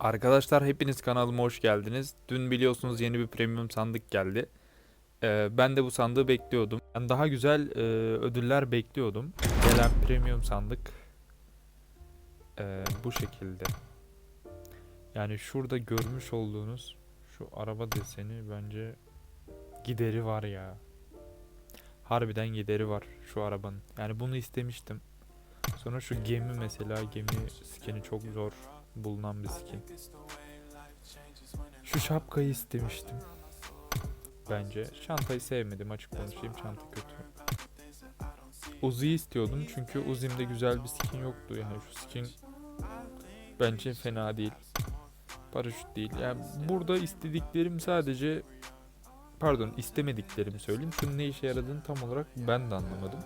Arkadaşlar hepiniz kanalıma hoş geldiniz. Dün biliyorsunuz yeni bir premium sandık geldi. Ee, ben de bu sandığı bekliyordum. Ben daha güzel e, ödüller bekliyordum. Gelen premium sandık e, bu şekilde. Yani şurada görmüş olduğunuz şu araba deseni bence gideri var ya. Harbiden gideri var şu arabanın. Yani bunu istemiştim. Sonra şu gemi mesela gemi skini çok zor bulunan bir skin. Şu şapkayı istemiştim. Bence. Çantayı sevmedim açık konuşayım. Çanta kötü. Uzi'yi istiyordum çünkü Uzi'mde güzel bir skin yoktu. Yani şu skin bence fena değil. Paraşüt değil. Yani burada istediklerim sadece pardon istemediklerimi söyleyeyim. Şunun ne işe yaradığını tam olarak ben de anlamadım.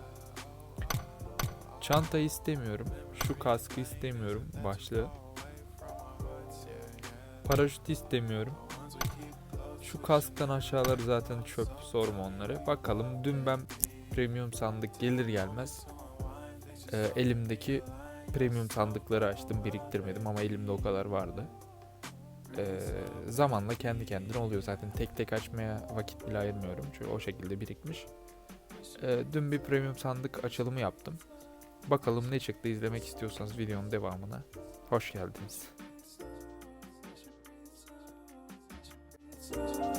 Çantayı istemiyorum. Şu kaskı istemiyorum. Başlığı. Paraşüt istemiyorum. Şu kasktan aşağıları zaten çöp. Sorma onları. Bakalım dün ben premium sandık gelir gelmez e, elimdeki premium sandıkları açtım. Biriktirmedim ama elimde o kadar vardı. E, zamanla kendi kendine oluyor zaten. Tek tek açmaya vakit bile ayırmıyorum. Çünkü o şekilde birikmiş. E, dün bir premium sandık açılımı yaptım. Bakalım ne çıktı izlemek istiyorsanız videonun devamına hoş geldiniz. Thanks.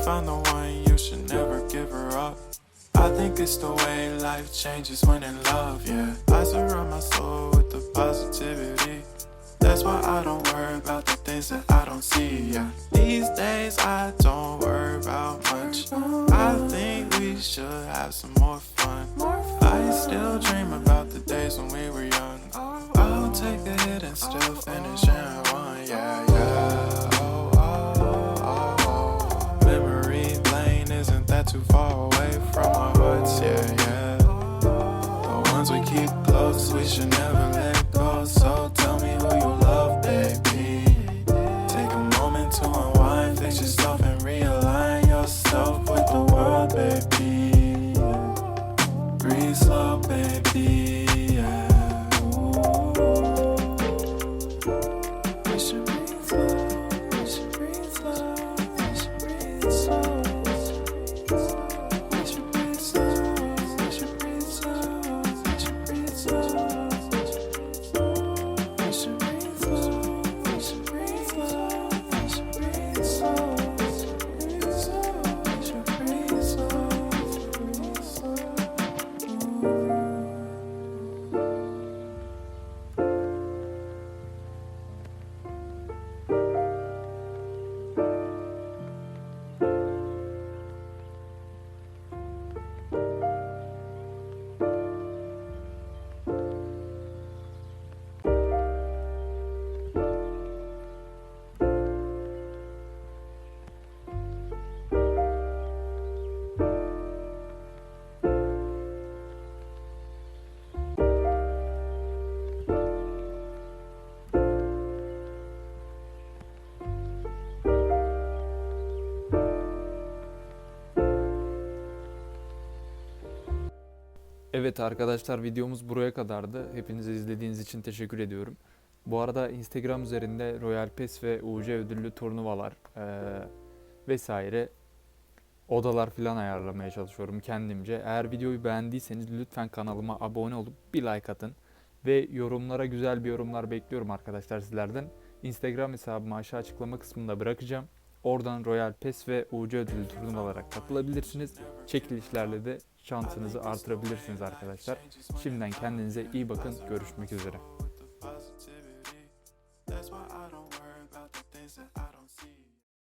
You find the one, you should never give her up. I think it's the way life changes when in love, yeah. I surround my soul with the positivity. That's why I don't worry about the things that I don't see, yeah. These days I don't worry about much. I think we should have some more fun. I still dream about the days when we were young. I'll take a hit and still finish and we keep close, we should never let go. So Evet arkadaşlar videomuz buraya kadardı. Hepinize izlediğiniz için teşekkür ediyorum. Bu arada Instagram üzerinde Royal Pass ve UC ödüllü turnuvalar eee, vesaire odalar falan ayarlamaya çalışıyorum kendimce. Eğer videoyu beğendiyseniz lütfen kanalıma abone olup bir like atın. Ve yorumlara güzel bir yorumlar bekliyorum arkadaşlar sizlerden. Instagram hesabımı aşağı açıklama kısmında bırakacağım. Oradan Royal Pass ve UC ödülü turnuvalara katılabilirsiniz. Çekilişlerle de şansınızı artırabilirsiniz arkadaşlar. Şimdiden kendinize iyi bakın. Görüşmek üzere.